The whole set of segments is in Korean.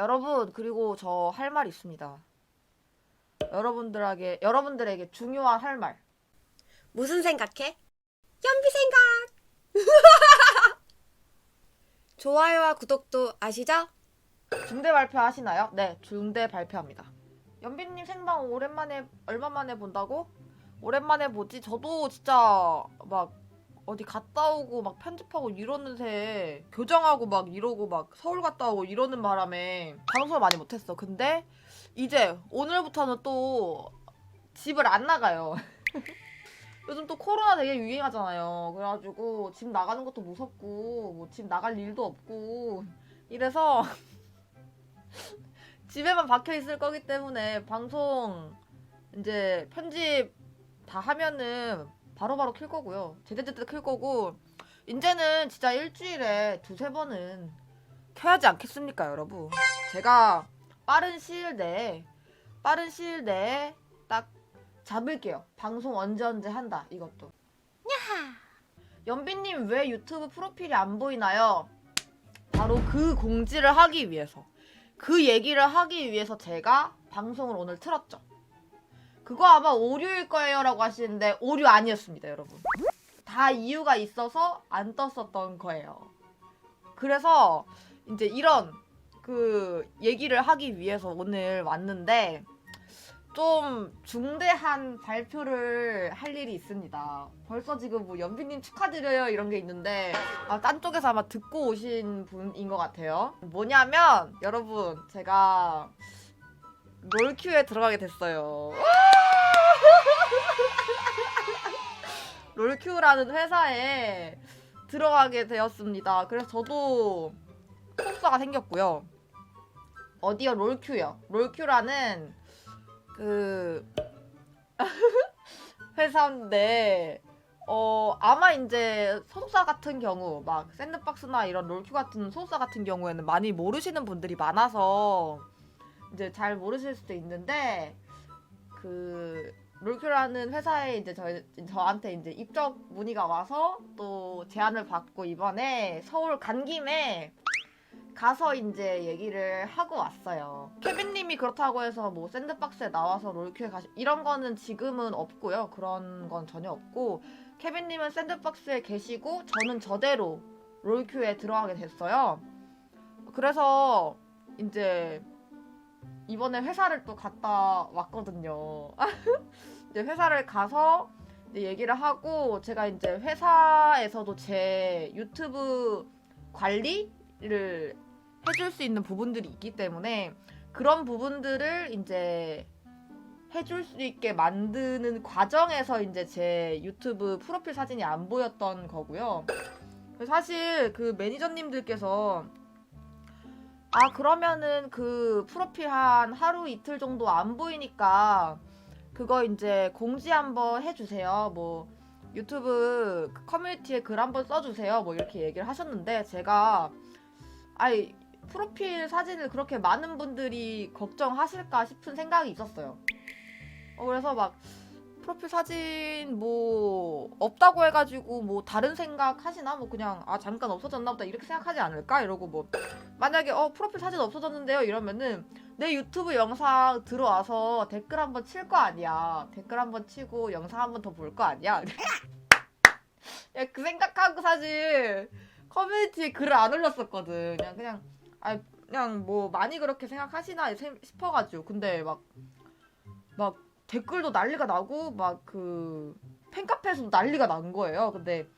여러분 그리고 저 할 말 있습니다. 여러분들에게 여러분들에게 중요한 할 말. 무슨 생각해? 연비 생각! 좋아요와 구독도 아시죠? 중대 발표 하시나요? 네, 중대 발표합니다. 연빈님 생방 오랜만에 얼마 만에 본다고? 오랜만에 보지. 저도 진짜 막 어디 갔다 오고 막 편집하고 이러는 새 교정하고 막 이러고 막 서울 갔다 오고 이러는 바람에 방송을 많이 못했어. 근데 이제 오늘부터는 또 집을 안 나가요. 요즘 또 코로나 되게 유행하잖아요. 그래가지고 집 나가는 것도 무섭고 뭐 집 나갈 일도 없고 이래서 집에만 박혀 있을 거기 때문에 방송 이제 편집 다 하면은 바로바로 킬 거고요. 제때제때 킬 거고 이제는 진짜 일주일에 두세 번은 켜야지 않겠습니까, 여러분? 제가 빠른 시일 내에 빠른 시일 내에 딱 잡을게요. 방송 언제 언제 한다 이것도. 연빈님 왜 유튜브 프로필이 안 보이나요? 바로 그 공지를 하기 위해서 그 얘기를 하기 위해서 제가 방송을 오늘 틀었죠. 그거 아마 오류일 거예요 라고 하시는데 오류 아니었습니다, 여러분. 다 이유가 있어서 안 떴었던 거예요. 그래서 이제 이런 그 얘기를 하기 위해서 오늘 왔는데 좀 중대한 발표를 할 일이 있습니다. 벌써 지금 뭐 연비님 축하드려요 이런 게 있는데 아, 딴 쪽에서 아마 듣고 오신 분인 것 같아요. 뭐냐면 여러분 제가 롤큐에 들어가게 됐어요. 롤큐라는 회사에 들어가게 되었습니다. 그래서 저도 소속사가 생겼고요. 어디요? 롤큐요. 롤큐라는 그 회사인데 어 아마 이제 소속사 같은 경우 막 샌드박스나 이런 롤큐 같은 소속사 같은 경우에는 많이 모르시는 분들이 많아서 이제 잘 모르실 수도 있는데 그 롤큐라는 회사에 이제 저 저한테 이제 입적 문의가 와서 또 제안을 받고 이번에 서울 간 김에 가서 이제 얘기를 하고 왔어요. 케빈님이 그렇다고 해서 뭐 샌드박스에 나와서 롤큐에 가시 이런 거는 지금은 없고요. 그런 건 전혀 없고 케빈님은 샌드박스에 계시고 저는 저대로 롤큐에 들어가게 됐어요. 그래서 이제 이번에 회사를 또 갔다 왔거든요. 이제 회사를 가서 이제 얘기를 하고 제가 이제 회사에서도 제 유튜브 관리를 해줄 수 있는 부분들이 있기 때문에 그런 부분들을 이제 해줄 수 있게 만드는 과정에서 이제 제 유튜브 프로필 사진이 안 보였던 거고요. 사실 그 매니저님들께서 아 그러면은 그 프로필 한 하루 이틀 정도 안 보이니까 그거 이제 공지 한번 해주세요. 뭐 유튜브 그 커뮤니티에 글 한번 써주세요. 뭐 이렇게 얘기를 하셨는데 제가 아이 프로필 사진을 그렇게 많은 분들이 걱정하실까 싶은 생각이 있었어요. 어, 그래서 막 프로필 사진 뭐 없다고 해가지고 뭐 다른 생각 하시나? 뭐 그냥 아 잠깐 없어졌나 보다 이렇게 생각하지 않을까? 이러고 뭐 만약에 어 프로필 사진 없어졌는데요? 이러면은 내 유튜브 영상 들어와서 댓글 한번 칠 거 아니야. 댓글 한번 치고 영상 한번 더 볼 거 아니야. 야, 그 생각하고 사실 커뮤니티에 글을 안 올렸었거든. 그냥 그냥 아 그냥 뭐 많이 그렇게 생각하시나? 세- 싶어가지고. 근데 막막 댓글도 난리가 나고 막 그 팬카페에서도 난리가 난 거예요. 근데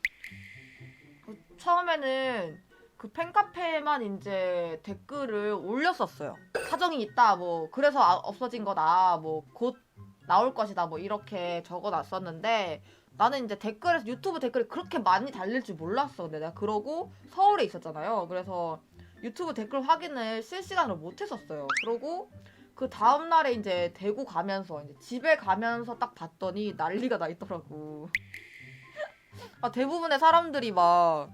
그 처음에는 그 팬카페에만 이제 댓글을 올렸었어요. 사정이 있다 뭐 그래서 아- 없어진 거다 뭐 곧 나올 것이다 뭐 이렇게 적어놨었는데 나는 이제 댓글에서 유튜브 댓글이 그렇게 많이 달릴 줄 몰랐어. 근데 내가 그러고 서울에 있었잖아요. 그래서 유튜브 댓글 확인을 실시간으로 못 했었어요. 그러고 그 다음 날에 이제 대구 가면서 이제 집에 가면서 딱 봤더니 난리가 나 있더라고. 아, 대부분의 사람들이 막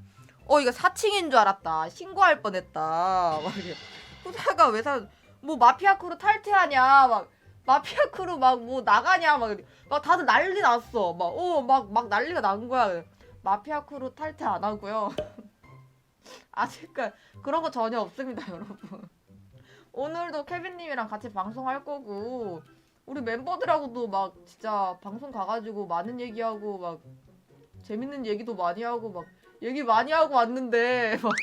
어 이거 사칭인 줄 알았다. 신고할 뻔했다. 막 이래. 후사가 왜 사? 뭐 마피아 크루 탈퇴하냐? 막 마피아 크루 막 뭐 나가냐? 막. 막 다들 난리 났어. 막 어 막 막 난리가 난 거야. 마피아 크루 탈퇴 안 하고요. 아직까 그런 거 전혀 없습니다, 여러분. 오늘도 케빈님이랑 같이 방송할 거고 우리 멤버들하고도 막 진짜 방송 가가지고 많은 얘기하고 막 재밌는 얘기도 많이 하고 막 얘기 많이 하고 왔는데 막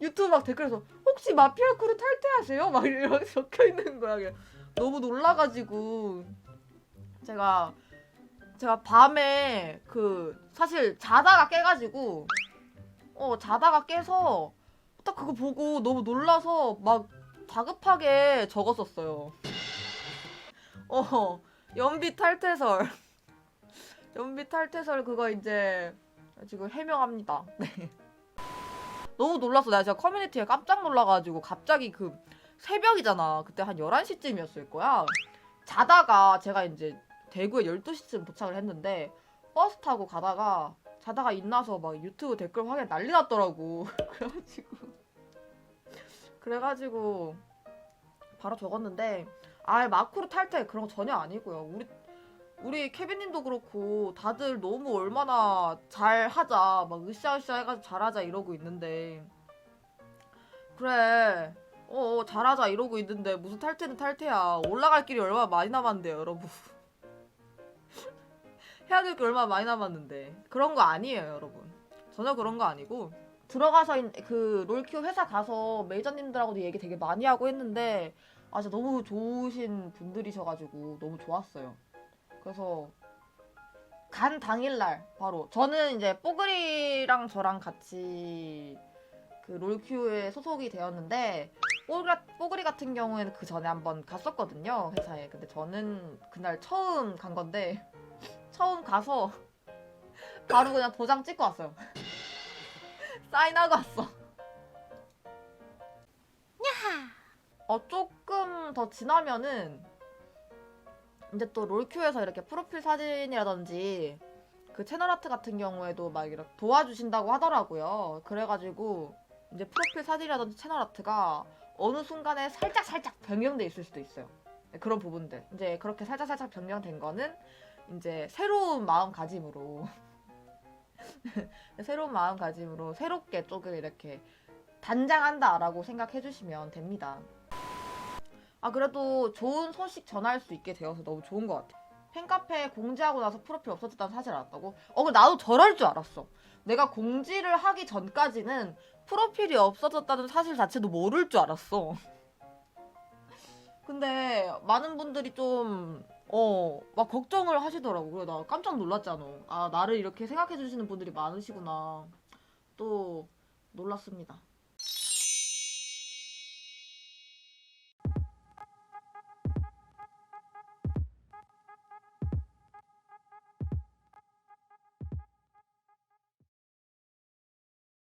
유튜브 막 댓글에서 혹시 마피아 크루 탈퇴하세요? 막 이렇게 적혀 있는 거야. 그냥 너무 놀라가지고 제가 제가 밤에 그 사실 자다가 깨가지고 어 자다가 깨서 딱 그거 보고 너무 놀라서 막 다급하게 적었었어요. 어 연비 탈퇴설 연비 탈퇴설 그거 이제 지금 해명합니다. 네. 너무 놀랐어. 내가 진짜 커뮤니티에 깜짝 놀라가지고 갑자기 그 새벽이잖아. 그때 한 11시쯤이었을 거야. 자다가 제가 이제 대구에 12시쯤 도착을 했는데 버스 타고 가다가 자다가 일나서 막 유튜브 댓글 확인 난리 났더라고. 그래가지고 그래가지고 바로 적었는데 아 마크로 탈퇴 그런 거 전혀 아니고요. 우리 우리 케빈님도 그렇고 다들 너무 얼마나 잘하자 막 으쌰으쌰 해가지고 잘하자 이러고 있는데. 그래 어, 어 잘하자 이러고 있는데 무슨 탈퇴는 탈퇴야. 올라갈 길이 얼마나 많이 남았는데요 여러분. 해야 될 게 얼마나 많이 남았는데. 그런 거 아니에요 여러분. 전혀 그런 거 아니고 들어가서 인- 그 롤큐 회사 가서 매니저님들하고도 얘기 되게 많이 하고 했는데 아 진짜 너무 좋으신 분들이셔가지고 너무 좋았어요. 그래서 간 당일날 바로 저는 이제 뽀글이랑 저랑 같이 그 롤큐에 소속이 되었는데 뽀글이, 뽀글이 같은 경우에는 그 전에 한번 갔었거든요 회사에. 근데 저는 그날 처음 간 건데 처음 가서 바로 그냥 도장 찍고 왔어요 사인하고 왔어 어 조금 더 지나면은 이제 또 롤큐에서 이렇게 프로필 사진이라든지 그 채널 아트 같은 경우에도 막 이렇게 도와주신다고 하더라고요. 그래가지고 이제 프로필 사진이라든지 채널 아트가 어느 순간에 살짝 살짝 변경돼 있을 수도 있어요. 네, 그런 부분들 이제 그렇게 살짝 살짝 변경된 거는 이제 새로운 마음가짐으로 새로운 마음가짐으로 새롭게 조금 이렇게 단장한다라고 생각해 주시면 됩니다. 아 그래도 좋은 소식 전할 수 있게 되어서 너무 좋은 것 같아. 팬카페 공지하고 나서 프로필 없어졌다는 사실 알았다고? 어, 나도 저럴 줄 알았어. 내가 공지를 하기 전까지는 프로필이 없어졌다는 사실 자체도 모를 줄 알았어. 근데 많은 분들이 좀, 어, 막 걱정을 하시더라고. 그래, 나 깜짝 놀랐잖아. 아, 나를 이렇게 생각해 주시는 분들이 많으시구나. 또, 놀랐습니다.